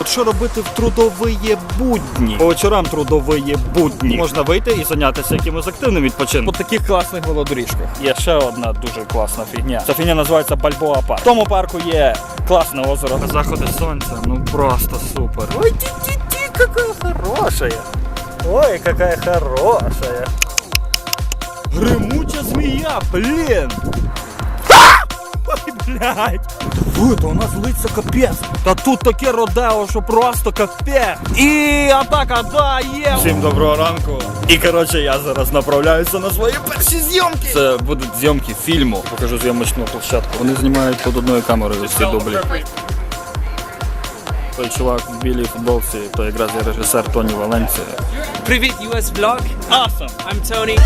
От що робити в трудові будні? По вечорам трудові будні. Можна вийти і зайнятися якимось активним відпочинком. По таких класних велодоріжках. Є ще одна дуже класна фігня. Ця фігня називається Бальбоа парк. В тому парку є класне озеро. Заходи сонця, ну просто супер. Ой, ті-ті-ті, яка хороша. Ой, какая хорошая. Гримуча змія, блін. Ой, блядь. Ой, то у нас лиця капець. Та тут таке родео, що просто капець. І атака, да, є. Всім доброго ранку. І коротше, я зараз направляюся на свої перші зйомки. Це будуть зйомки фільму. Покажу зйомочну площадку. Вони знімають під одною камерою всі дублі. Той чувак в білій футболці, то якраз є режисер Тоні Валенція. Привіт, US Vlog. Awesome. I'm Tony.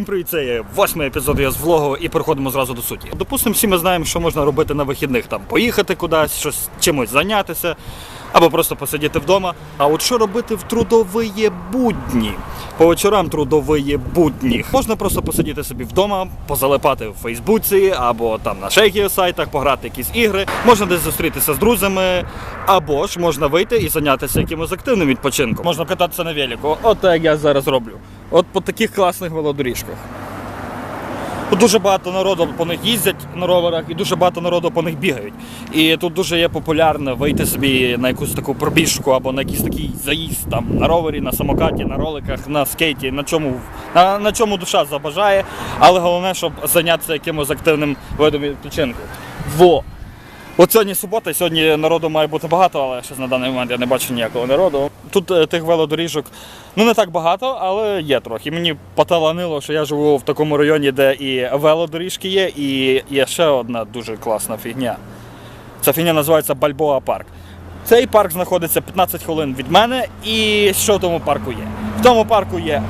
Всім привіт, це є восьмий епізод я з влогу і переходимо зразу до суті. Допустимо, всі ми знаємо, що можна робити на вихідних. Там поїхати кудись, щось чимось зайнятися, або просто посидіти вдома. А от що робити в трудові будні? По вечорам трудові будні. Можна просто посидіти собі вдома, позалипати в Фейсбуці або там на шейкі сайтах, пограти якісь ігри. Можна десь зустрітися з друзями, або ж можна вийти і зайнятися якимось активним відпочинком. Можна кататися на велику, от як я зараз роблю. От по таких класних велодоріжках. Дуже багато народу по них їздять на роверах і дуже багато народу по них бігають. І тут дуже є популярно вийти собі на якусь таку пробіжку або на якийсь такий заїзд там на ровері, на самокаті, на роликах, на скейті, на чому, на, на чому душа забажає. Але головне, щоб зайнятися якимось активним видом відпочинку. Во! От сьогодні субота, сьогодні народу має бути багато, але щось на даний момент я не бачу ніякого народу. Тут е, тих велодоріжок ну не так багато, але є трохи. Мені поталанило, що я живу в такому районі, де і велодоріжки є, і є ще одна дуже класна фігня. Ця фігня називається Бальбоа парк. Цей парк знаходиться 15 хвилин від мене. І що в тому парку є? В тому парку є.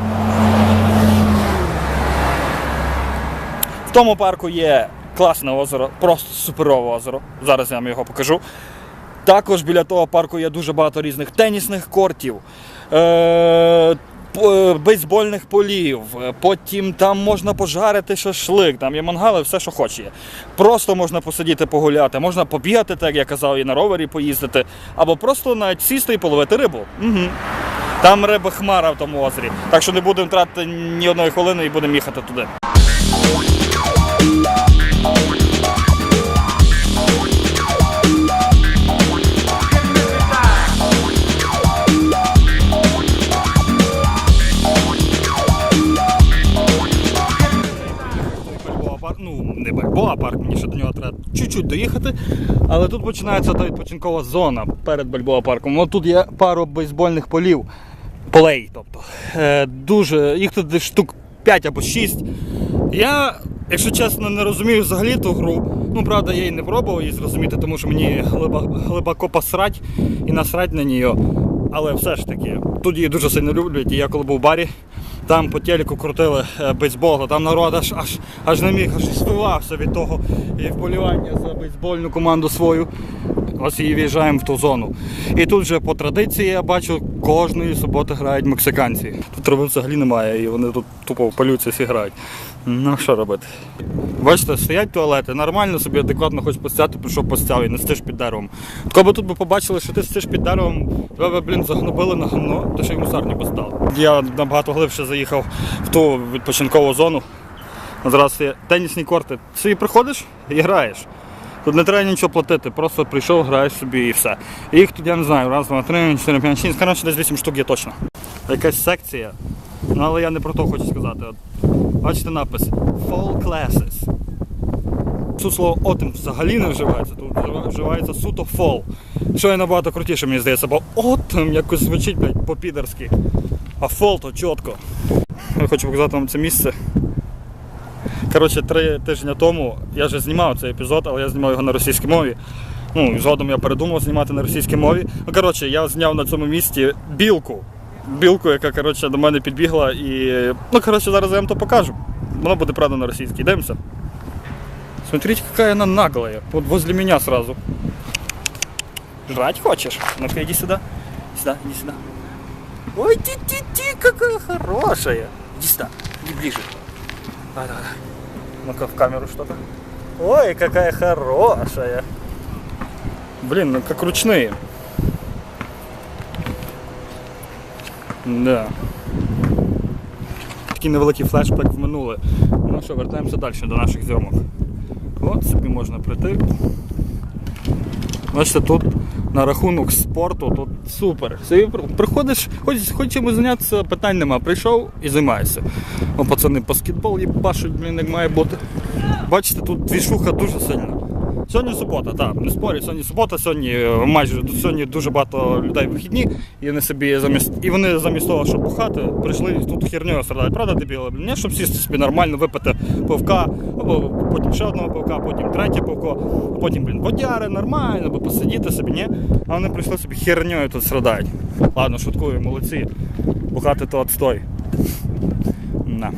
В тому парку є класне озеро, просто суперове озеро. Зараз я вам його покажу. Також біля того парку є дуже багато різних тенісних кортів, е- е, бейсбольних полів. е, Потім там можна пожарити шашлик, там є мангали, все, що хоче. Просто можна посидіти, погуляти, можна побігати, так як я казав, і на ровері поїздити, або просто навіть сісти і половити рибу. Угу. Там риби хмара в тому озері. Так що не будемо тратити ні одної хвилини і будемо їхати туди. Ну не Бальбоа парк, мені ще до нього треба чуть-чуть доїхати. Але тут починається та відпочинкова зона перед Бальбоа парком. От тут є пару бейсбольних полів, полей. тобто. Е, дуже, їх тут десь штук 5 або 6. Я, якщо чесно, не розумію взагалі ту гру. Ну, правда, я її не пробував її зрозуміти, тому що мені глибоко посрать і насрать на неї. Але все ж таки, тут її дуже сильно люблять. І я коли був в барі, там по телеку крутили е, бейсбол, а там народ аж, аж, аж не міг, аж спивався від того і вболівання за бейсбольну команду свою. Ось і в'їжджаємо в ту зону. І тут вже по традиції я бачу, кожної суботи грають мексиканці. Тут трави взагалі немає, і вони тут тупо полюці всі грають. Ну що робити? Бачите, стоять туалети, нормально собі адекватно хочеш постяти, прийшов постяв і не стиш під деревом. Тако би тут би побачили, що ти стиш під деревом, тебе би, блін, загнобили на гамно, то ще й мусарні поставили. Я набагато глибше заїхав в ту відпочинкову зону. Зараз є тенісні корти. Ти приходиш і граєш. Тут не треба нічого платити, просто прийшов, граєш собі і все. І їх тут я не знаю, раз, два, три, чотири, п'ять, шість, коротше, десь 8 штук є точно. Якась секція. Ну, але я не про то хочу сказати. От, бачите напис Fall Classes. Тут слово autumn взагалі не вживається, тут вживається суто fall. Що є набагато крутіше, мені здається, бо autumn якось звучить, блядь, по-підерськи. А fall то чітко. Я хочу показати вам це місце. Коротше, три тижні тому я вже знімав цей епізод, але я знімав його на російській мові. Ну, згодом я передумав знімати на російській мові. Ну, коротше, я зняв на цьому місці білку. Білку, яка коротше, до мене підбігла і. Ну, коротше, зараз я вам то покажу. Воно буде правда на російській. Дивимося. Смотрите, какая она наглая. Вот возле меня сразу. Жрать хочешь? Ну-ка иди сюда. Сюда, иди сюда. Ой, ти-ти-ти, какая хорошая. Иди сюда, иди ближе. Давай, давай, давай. Ну-ка в камеру что-то. Ой, какая хорошая. Блин, ну как ручные. Да. Такий невеликий флешбек в минуле. Ну що, вертаємося далі до наших зйомок. От собі можна прийти. Бачите, тут на рахунок спорту тут супер. Собі приходиш, хоч, хоч чимось зайнятися, питань нема. Прийшов і займаєшся. О, пацани баскетбол їбашуть, блін, як має бути. Бачите, тут двішуха дуже сильна. Сьогодні субота, так, не спорю, сьогодні субота, сьогодні е, майже сьогодні дуже багато людей вихідні, і вони собі замість і вони замість того, щоб бухати, прийшли тут хернею страдають. Правда, дебіли? Ні, щоб сісти собі нормально, випити пивка, або потім ще одного пивка, потім третє пивко, а потім, блін, бодяри, нормально, або посидіти собі, ні. А вони прийшли собі хернею тут страдають. Ладно, шуткую, молодці. Бухати то отстой. На.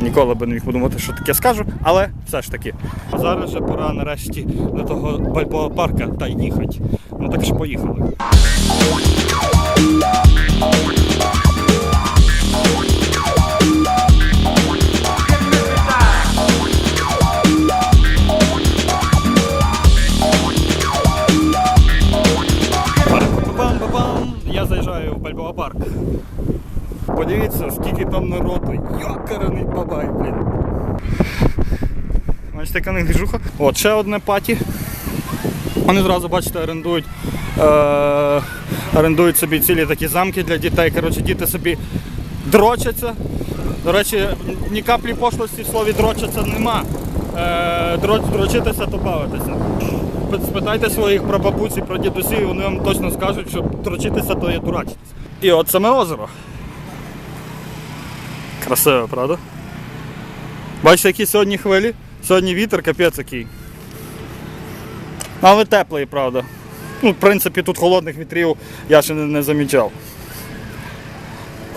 Ніколи би не міг подумати, що таке скажу, але все ж таки. Зараз вже пора нарешті до того Бальбоа парка та їхати. Ну так що поїхали. Подивіться, скільки там народу. Йокарений бабай, блін. Бачите, яка не. От ще одне паті. Вони зразу, бачите, орендують, е- орендують собі цілі такі замки для дітей. Коротше, діти собі дрочаться. До речі, ні каплі пошлості в слові дрочаться нема. Е- дроч- дрочитися то бавитися. Спитайте своїх прабабусь і прадідусів, вони вам точно скажуть, що дрочитися то є дурачитися. І от саме озеро. Красиво, правда? Бачите, які сьогодні хвилі? Сьогодні вітер, капець який. Але теплий, правда. Ну, в принципі, тут холодних вітрів я ще не, не замічав.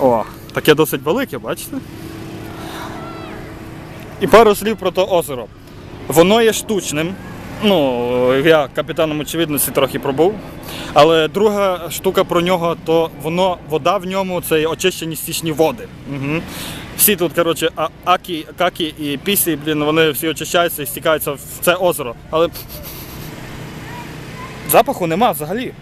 О, таке досить велике, бачите? І пару слів про то озеро. Воно є штучним. Ну, я капітаном очевидності трохи пробув. Але друга штука про нього, то воно, вода в ньому це очищені стічні води. Угу. Всі тут, коротше, акі, какі і пісі, блін, вони всі очищаються і стікаються в це озеро. Але запаху нема взагалі.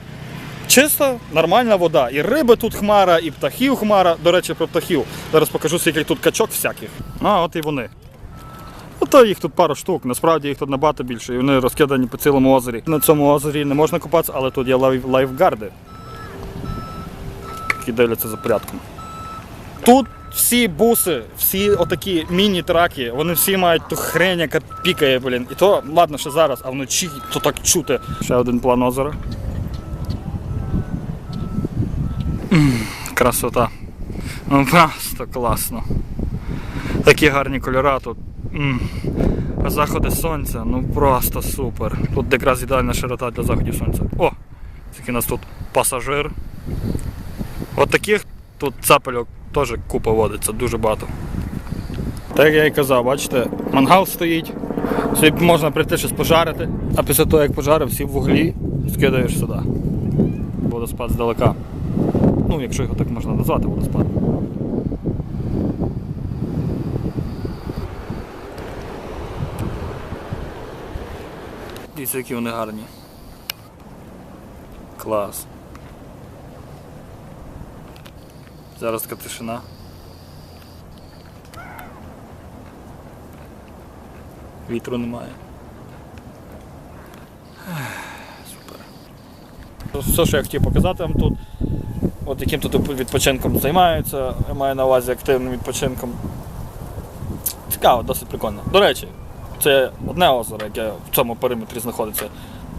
Чиста, нормальна вода. І риби тут хмара, і птахів хмара. До речі, про птахів. Зараз покажу, скільки тут качок всяких. А, от і вони. Ото їх тут пару штук, насправді їх тут набагато більше, і вони розкидані по цілому озері. На цьому озері не можна купатися, але тут є лайф- лайфгарди, які дивляться за порядком. Тут всі буси, всі отакі міні-траки, вони всі мають ту хрень, яка пікає, блін. І то, ладно, що зараз, а вночі то так чути. Ще один план озера. Красота. Ну просто класно. Такі гарні кольори тут. А заходи сонця, ну просто супер. Тут якраз ідеальна широта для заходів сонця. О! Такий у нас тут пасажир. От таких тут цапельок теж купа водиться, дуже багато. Так як я і казав, бачите, мангал стоїть, собі можна прийти щось пожарити, а після того, як пожарив, всі вуглі скидаєш сюди. Водоспад здалека. Ну, якщо його так можна назвати, водоспад. Дивіться, які вони гарні. Клас. Зараз така тишина. Вітру немає. Супер. Все, що я хотів показати вам тут. От яким тут відпочинком займаються, я маю на увазі активним відпочинком. Цікаво, досить прикольно. До речі, це одне озеро, яке в цьому периметрі знаходиться.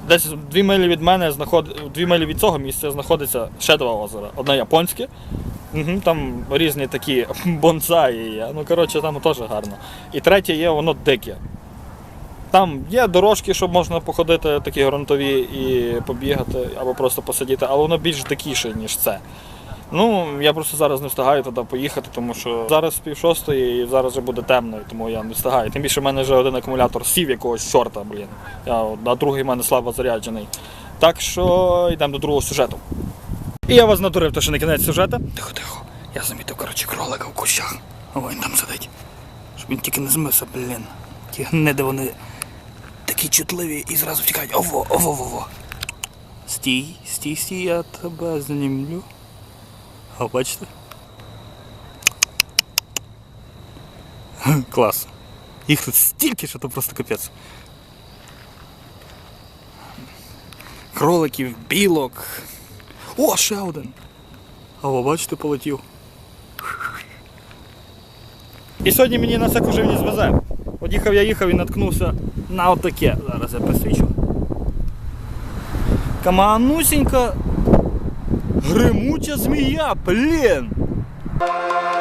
Десь дві милі від мене знаход... дві милі від цього місця знаходиться ще два озера. Одне японське, угу, там різні такі бонсаї є. Ну, коротше, там теж гарно. І третє є, воно дике. Там є дорожки, щоб можна походити, такі ґрунтові і побігати, або просто посидіти, але воно більш дикіше, ніж це. Ну, я просто зараз не встигаю туди поїхати, тому що зараз пів шостої і зараз вже буде темно, тому я не встигаю. Тим більше в мене вже один акумулятор сів якогось чорта, блін. А другий в мене слабо заряджений. Так що йдемо до другого сюжету. І я вас натурив, то що на кінець сюжета. Тихо, тихо. Я замітив, коротше, кролика в кущах. О, він там сидить. Щоб він тільки не змився, блін. Ті гниди вони такі чутливі і зразу втікають. Ово, ово, ово. Стій, стій, стій, я тебе знімлю. О, бачите? Клас. Їх тут стільки, що то просто капець. Кроликів, білок. О, ще один. А ви бачите, полетів. І сьогодні мені на всяку живність везе. От їхав я їхав і наткнувся на отаке. Зараз я присвічу. Каманусінька гримуча змія, блін!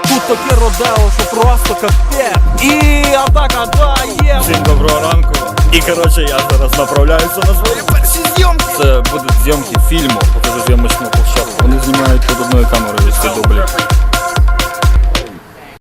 Тут таке родео, що просто капець. І атака, да, є! Всім доброго ранку. І коротше я зараз направляюся на свої перші зйомки. Це будуть зйомки фільму, покажу зйомочну площадку. Вони знімають під одною камерою ці дублі.